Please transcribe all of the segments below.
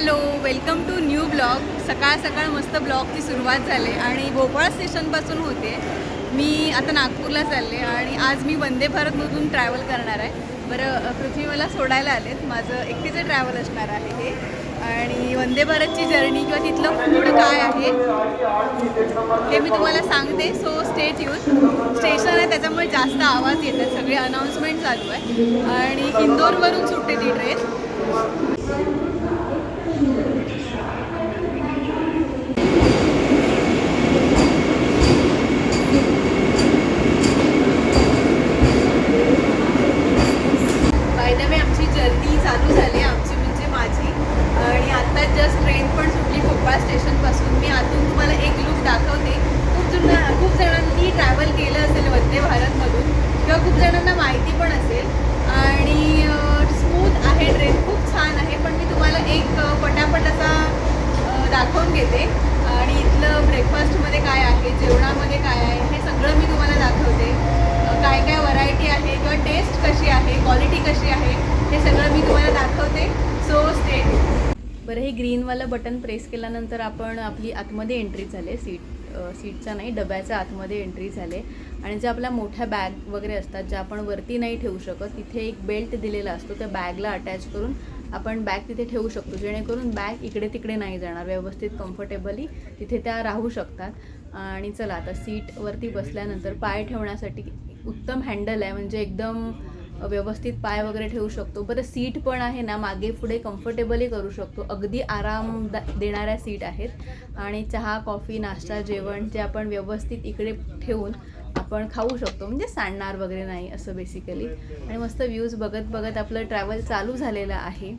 Hello welcome to new vlog. सकाळ सकाळ मस्त ब्लॉगची सुरुवात झाली आणि भोपाळ स्टेशनपासून होते. मी आता नागपूरला चालले आणि आज मी वंदे भारतमधून ट्रॅव्हल करणार आहे. बरं पृथ्वी मला सोडायला आलेत. माझं एकटीचं ट्रॅव्हल असणार आहे हे. आणि वंदे भारतची जर्नी किंवा तिथलं फूड काय आहे हे मी तुम्हाला सांगते. सो स्टेट यूज स्टेशन आहे त्याच्यामुळे जास्त आवाज येतात सगळे अनाऊन्समेंट चालू आहे. आणि इंदोरवरून सुटते ती ट्रेन Thank you. बरं हे ग्रीनवालं बटन प्रेस केल्यानंतर आपण आपली आतमध्ये एंट्री झाले सीट सीटचा नाही डब्याच्या आतमध्ये एंट्री झाले आणि ज्या आपल्या मोठ्या बॅग वगैरे असतात ज्या आपण वरती नाही ठेवू शकत तिथे एक बेल्ट दिलेला असतो त्या बॅगला अटॅच करून आपण बॅग तिथे ठेवू शकतो. जेणेकरून बॅग इकडे तिकडे नाही जाणार व्यवस्थित कम्फर्टेबली तिथे त्या राहू शकतात. आणि चला आता सीटवरती बसल्यानंतर पाय ठेवण्यासाठी उत्तम हँडल आहे. म्हणजे एकदम व्यवस्थित पाय वगैरे ठेवू शकतो. बरं सीट पण आहे ना मागे पुढे कम्फर्टेबली करू शकतो. अगदी आराम देणाऱ्या सीट आहेत. आणि चहा कॉफी नाश्ता जेवण जे आपण व्यवस्थित इकडे ठेवून आपण खाऊ शकतो. म्हणजे सांडणार वगैरे नाही असं बेसिकली आणि मस्त व्ह्यूज बघत बघत आपलं ट्रॅव्हल चालू झालेलं आहे.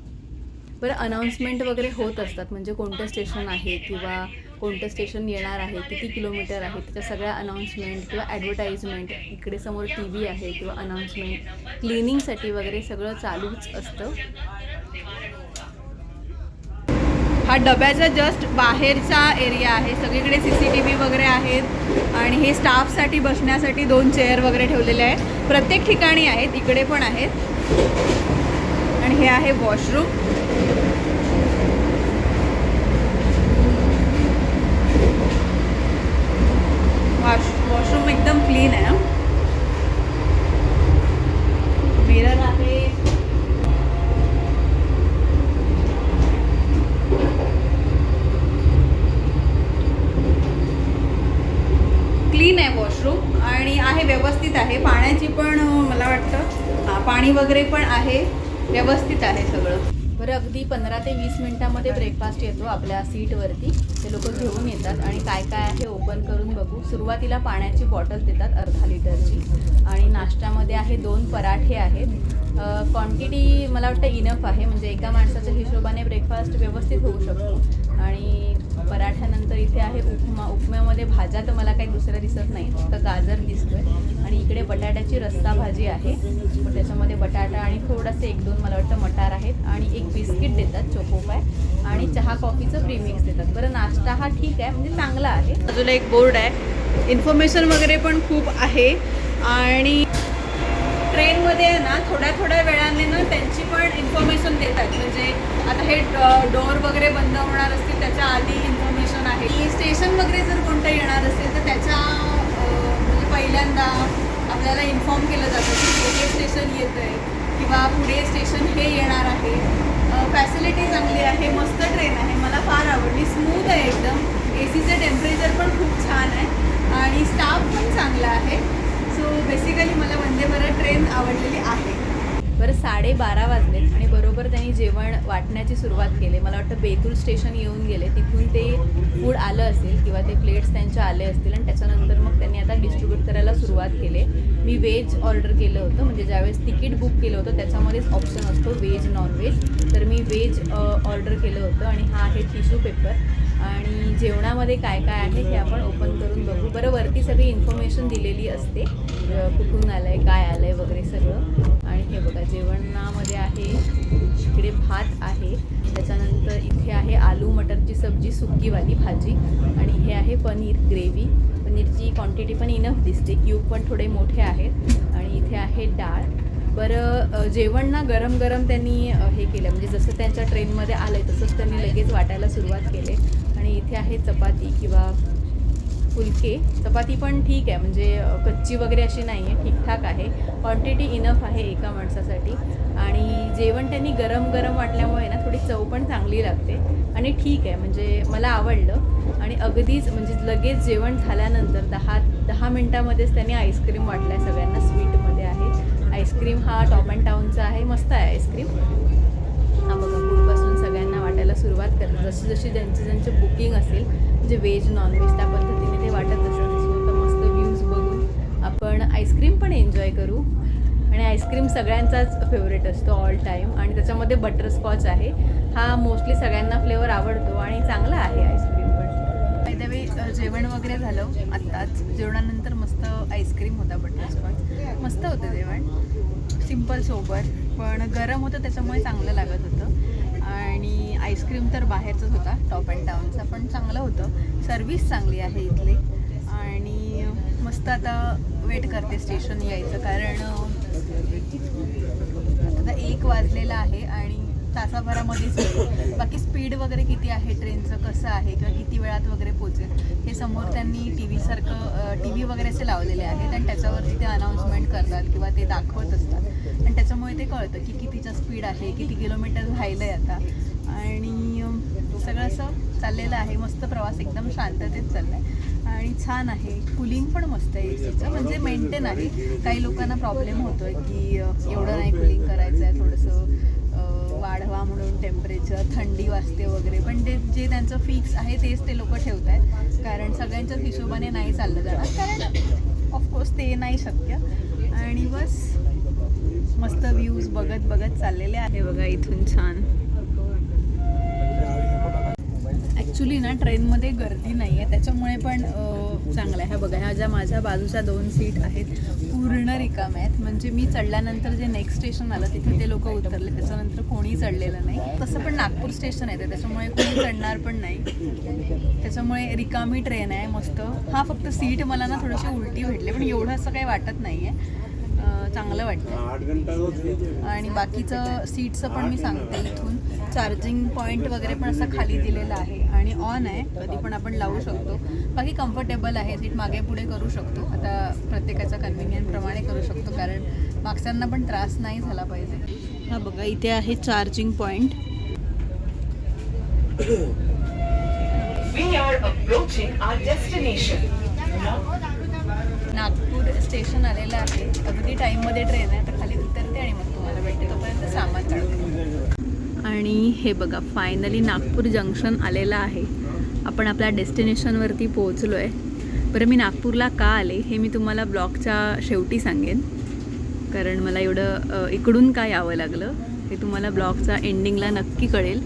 बरं अनाऊन्समेंट वगैरे होत असतात. म्हणजे कोणतं स्टेशन आहे किंवा कोणतं स्टेशन येणार आहे किती किलोमीटर आहे त्याच्या सगळ्या अनाऊन्समेंट किंवा ॲडव्हर्टाईजमेंट इकडे समोर टी व्ही आहे किंवा अनाऊन्समेंट क्लिनिंगसाठी वगैरे सगळं चालूच असतं. हा डब्याचा जस्ट बाहेरचा एरिया आहे सगळीकडे सी सी टी व्ही वगैरे आहेत आणि हे स्टाफसाठी बसण्यासाठी दोन चेअर वगैरे ठेवलेले आहेत. प्रत्येक ठिकाणी आहेत इकडे पण आहेत. आणि हे आहे वॉशरूम वॉश वॉशरूम एकदम क्लीन आहे. मिरर आहे. क्लीन आहे वॉशरूम आणि आहे व्यवस्थित आहे. पाण्याची पण मला वाटतं पाणी वगैरे पण आहे. व्यवस्थित आहे सगळं. बरं अगदी पंधरा ते वीस मिनिटामध्ये ब्रेकफास्ट येतो आपल्या सीटवरती ते लोक घेऊन येतात आणि काय काय आहे ओपन करून बघू. सुरुवातीला पाण्याची बॉटल देतात अर्धा लिटरची. आणि नाश्त्यामध्ये आहे दोन पराठे आहेत. क्वांटिटी मला वाटतं इनफ आहे. म्हणजे एका माणसाच्या हिशोबाने ब्रेकफास्ट व्यवस्थित होऊ शकतो. आणि पराठ्यानंतर इथे आहे उपमा. उपम्यामध्ये भाज्या तर मला काही दुसऱ्या दिसत नाही फक्त गाजर दिसतोय. इकडे बटाट्याची रस्सा भाजी आहे. त्याच्यामध्ये बटाटा आणि थोडंसं एक दोन मला वाटतं मटार आहेत. आणि एक बिस्किट देतात चोकोपाय आणि चहा कॉफीचं प्रीमिक्स देतात. बरं नाश्ता हा ठीक आहे म्हणजे चांगला आहे. बाजूला एक बोर्ड आहे. इन्फॉर्मेशन वगैरे पण खूप आहे. आणि ट्रेनमध्ये आहे ना थोड्या थोड्या वेळाने ना त्यांची पण इन्फॉर्मेशन देतात. म्हणजे आता हे डोअर वगैरे बंद होणार असतील त्याच्या आधी इन्फॉर्मेशन आहे. स्टेशन वगैरे जर कोणतं येणार असेल तर त्याच्या म्हणजे पहिल्यांदा आपल्याला इन्फॉर्म केलं जातं की हे स्टेशन येतं आहे किंवा पुढे स्टेशन हे येणार आहे. फॅसिलिटी चांगली आहे मस्त ट्रेन आहे मला फार आवडली. स्मूथ आहे एकदम. ए सीचं टेम्परेचर पण खूप छान आहे आणि स्टाफ पण चांगला आहे. सो बेसिकली मला वंदे भारत ट्रेन आवडलेली आहे. बरं साडेबारा वाजले आणि बरोबर त्यांनी जेवण वाटण्याची सुरुवात केली. मला वाटतं बेतूल स्टेशन येऊन गेले. तिथून ते आलं असेल किंवा ते प्लेट्स त्यांच्या आले असतील आणि त्याच्यानंतर मग त्यांनी आता डिस्ट्रीब्यूट करायला सुरुवात केली. मी व्हेज ऑर्डर केलं होतं म्हणजे ज्यावेळेस तिकीट बुक केलं होतं त्याच्यामध्येच ऑप्शन असतो व्हेज नॉन व्हेज तर मी व्हेज ऑर्डर केलं होतं आणि हा आहे टिश्यू पेपर आणि जेवणामध्ये काय काय आहे हे आपण ओपन करून बघू. बरं वरती सगळी इन्फॉर्मेशन दिलेली असते. कुठून आलं आहे काय आलं आहे वगैरे सगळं. आणि हे बघा जेवणामध्ये आहे इकडे भात आहे. त्याच्यानंतर इथे आहे आलू मटरची सब्जी सुक्कीवाली भाजी. आणि हे आहे पनीर ग्रेव्ही. पनीरची क्वांटिटी पण इनफ दिसते. क्यूब पण थोडे मोठे आहेत. आणि इथे आहे डाळ. बरं जेवण ना गरम गरम त्यांनी हे केलं. म्हणजे जसं त्यांच्या ट्रेनमध्ये आलं आहे तसंच त्यांनी लगेच वाटायला सुरुवात केली. आणि इथे आहे चपाती किंवा फुलके. चपाती पण ठीक आहे म्हणजे कच्ची वगैरे अशी नाही आहे ठीकठाक आहे. क्वांटिटी इनफ आहे एका माणसासाठी. आणि जेवण त्यांनी गरम गरम वाटल्यामुळे ना थोडी चव पण चांगली लागते. आणि ठीक आहे म्हणजे मला आवडलं. आणि अगदीच म्हणजे लगेच जेवण झाल्यानंतर दहा दहा मिनटामध्येच त्यांनी आईस्क्रीम वाटलं आहे सगळ्यांना. स्वीटमध्ये आहे. आईस्क्रीम हा टॉप अँड टाऊनचा आहे. मस्त आहे आईस्क्रीम हा बघा पुढपासून सगळ्यांना वाटायला सुरुवात करते जशी जशी ज्यांची ज्यांचे बुकिंग असेल म्हणजे व्हेज नॉनव्हेज त्या पद्धतीने ते वाटत असतात. सो आता मस्त व्ह्यूज बघून आपण आईस्क्रीम पण एन्जॉय करू. आणि आईस्क्रीम सगळ्यांचाच फेवरेट असतो ऑल टाईम आणि त्याच्यामध्ये बटरस्कॉच आहे. हा मोस्टली सगळ्यांना फ्लेवर आवडतो आणि चांगला आहे आईस्क्रीम पण. बाय जेवण वगैरे झालं आत्ताच. जेवणानंतर मस्त आईस्क्रीम होता बटरस्कॉच मस्त होतं जेवण. सिंपल सोबर पण गरम होतं त्याच्यामुळे चांगलं लागत होतं. आणि आईस्क्रीम तर बाहेरचंच होता टॉप अँड टाऊनचा पण चांगलं होतं. सर्विस चांगली आहे इथली. आणि मस्त आता वेट करते स्टेशन यायचं कारण आता एक वाजलेला आहे आणि तासाभरामध्येच बाकी स्पीड वगैरे किती आहे ट्रेनचं कसं आहे किंवा किती वेळात वगैरे पोचेल हे समोर त्यांनी टी व्हीसारखं टी व्ही वगैरे असे लावलेले आहेत आणि त्याच्यावरती ते अनाऊन्समेंट करतात किंवा ते दाखवत असतात. आणि त्याच्यामुळे ते कळतं की कितीचा स्पीड आहे किती किलोमीटर राहिलं आहे आता. आणि सगळं असं चाललेलं आहे. मस्त प्रवास एकदम शांततेत चालला आहे आणि छान आहे. कुलिंग पण मस्त आहे एसीचं म्हणजे मेंटेन आहे. काही लोकांना प्रॉब्लेम होतो आहे की एवढं नाही कुलिंग करायचं आहे थोडंसं वाढवा म्हणून टेम्परेचर थंडी वाजते वगैरे. पण ते जे त्यांचं फिक्स आहे तेच ते लोक ठेवत आहेत कारण सगळ्यांच्याच हिशोबाने नाही चाललं जाणार. कारण ऑफकोर्स ते नाही शक्य. आणि बस मस्त व्ह्यूज बघत बघत चाललेले आहे बघा इथून छान. ॲक्च्युली ना ट्रेनमध्ये गर्दी नाही आहे त्याच्यामुळे पण चांगलं आहे. ह्या बघा ह्या ज्या माझ्या बाजूच्या दोन सीट आहेत पूर्ण रिकाम आहेत. म्हणजे मी चढल्यानंतर जे नेक्स्ट स्टेशन आलं तिथे ते लोक उतरले. त्याच्यानंतर कोणी चढलेलं नाही. तसं पण नागपूर स्टेशन आहे ते, त्याच्यामुळे कोणी चढणार पण नाही. त्याच्यामुळे रिकामी ट्रेन आहे मस्त. हा फक्त सीट मला ना थोडीशी उलटी भेटली. पण एवढं असं काही वाटत नाही आहे चांगलं वाटतं. आणि बाकीचं सीटचं पण मी सांगते इथून. चार्जिंग पॉईंट वगैरे पण असं खाली दिलेलं आहे. आणि ऑन आहे. कधी पण आपण लावू शकतो. बाकी कम्फर्टेबल आहे. सीट मागे पुढे करू शकतो. आता प्रत्येकाच्या कन्व्हिनियंटप्रमाणे करू शकतो. कारण मागच्यांना पण त्रास नाही झाला पाहिजे. हा बघा इथे आहे charging point We are approaching our destination. Nagpur station आलेलं आहे. अगदी टाईममध्ये ट्रेन आहे तर खाली उतरते आणि मग तुम्हाला भेटते. तोपर्यंत सामान काढते आणि हे बघा फायनली नागपूर जंक्शन आलेलं आहे. आपण आपल्या डेस्टिनेशनवरती पोहोचलो आहे बरं मी नागपूरला का आले हे मी तुम्हाला ब्लॉगच्या शेवटी सांगेन. कारण मला एवढं इकडून का यावं लागलं हे तुम्हाला ब्लॉगचा एंडिंगला नक्की कळेल.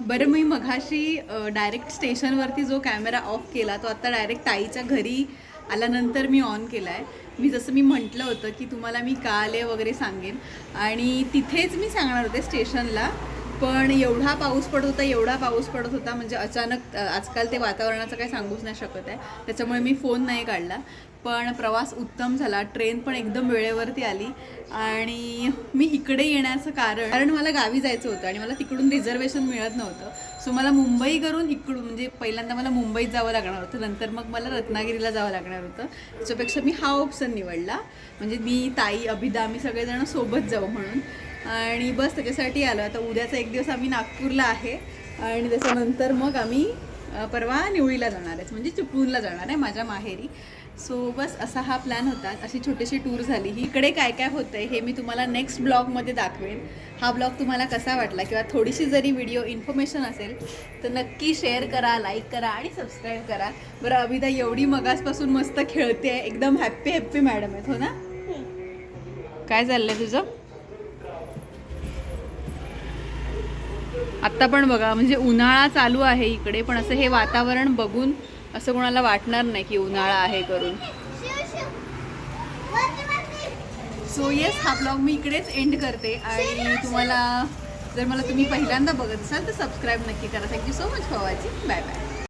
बरं मी मघाशी डायरेक्ट स्टेशनवरती जो कॅमेरा ऑफ केला तो आता डायरेक्ट ताईच्या घरी आल्यानंतर मी ऑन केला आहे मी जसं मी म्हटलं होतं की तुम्हाला मी का आले वगैरे सांगेन. आणि तिथेच मी सांगणार होते स्टेशनला. पण एवढा पाऊस पडत होता एवढा पाऊस पडत होता म्हणजे अचानक आजकाल ते वातावरणाचं काही सांगूच नाही शकत आहे. त्याच्यामुळे मी फोन नाही काढला. पण प्रवास उत्तम झाला. ट्रेन पण एकदम वेळेवरती आली. आणि मी इकडे येण्याचं कारण कारण मला गावी जायचं होतं आणि मला तिकडून रिझर्वेशन मिळत नव्हतं. सो मला मुंबई करून इकडून म्हणजे पहिल्यांदा मला मुंबईत जावं लागणार होतं. नंतर मग मला रत्नागिरीला जावं लागणार होतं. त्याच्यापेक्षा मी हा ऑप्शन निवडला. म्हणजे मी ताई अभिदा आम्ही सगळेजण सोबत जाऊ म्हणून. आणि बस त्याच्यासाठी आलो. आता उद्याचा एक दिवस आम्ही नागपूरला आहे. आणि त्याच्यानंतर मग आम्ही परवा निवळीला जाणार आहे. म्हणजे चिपळूणला जाणार आहे माझ्या माहेरी. सो बस असा हा प्लॅन होता. अशी छोटीशी टूर झाली. ही इकडे काय काय होतं आहे हे मी तुम्हाला नेक्स्ट ब्लॉगमध्ये दाखवेन. हा ब्लॉग तुम्हाला कसा वाटला किंवा थोडीशी जरी व्हिडिओ इन्फॉर्मेशन असेल तर नक्की शेअर करा लाईक करा आणि सबस्क्राईब करा. बरं अभिदा एवढी मगासपासून मस्त खेळते आहे एकदम हॅप्पी हॅप्पी मॅडम आहेत हो ना? काय चाललंय तुझं? आत्ता पण बघा म्हणजे उन्हाळा चालू आहे इकडे पण असं हे वातावरण बघून असं कोणाला वाटणार नाही की उन्हाळा आहे करून. सो येस हा ब्लॉग मी इकडेच एंड करते आणि तुम्हाला जर मला तुम्ही पहिल्यांदा बघत असाल तर सबस्क्राईब नक्की करा. Thank you so much for watching bye bye